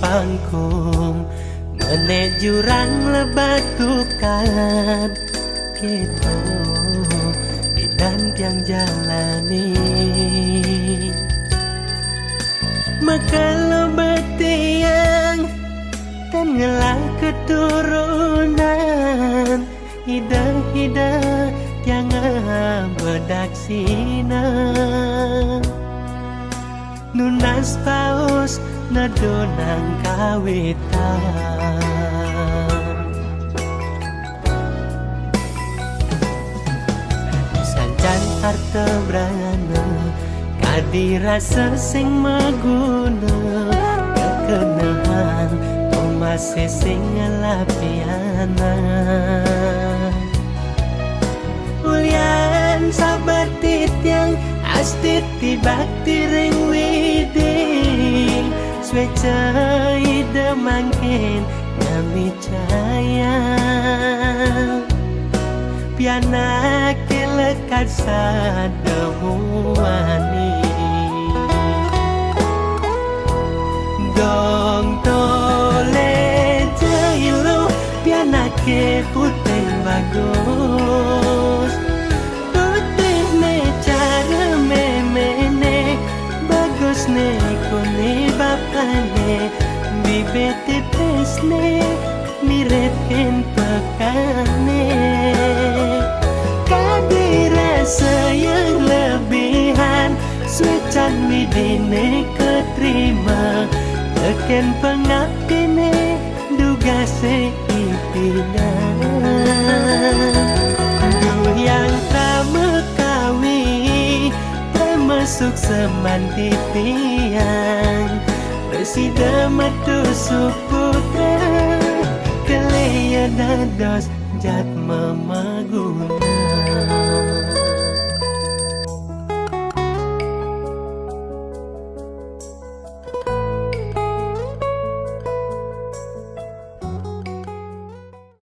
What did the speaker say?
rangkum Menek jurang lebatukan. Gitu Dan tiang jalani. Maka betiang Dan ngelah keturunan. Ida-ida Jangan bedak sinan. Nunas nadonang kawitan Sancan harta brana Kadirasa sing maguna Kekenahan Tomase sing ngelapiana Ulian sabar titiang Astiti bakti ring widing Swecai ide mangkin Ngami cahaya Piana kelekat sadamuani Dong tole jailu Piana ke puteng bagus. Putih ne cara memene Bagus ne bapane Bibete pesne Mirip pekane Kadirasa yang lebihan Suecan midine keterima Teken pengabdine Duga seipinan yang pramekawi Termasuk semanti tiang Presida metu suputra Kelea dados jat memaguna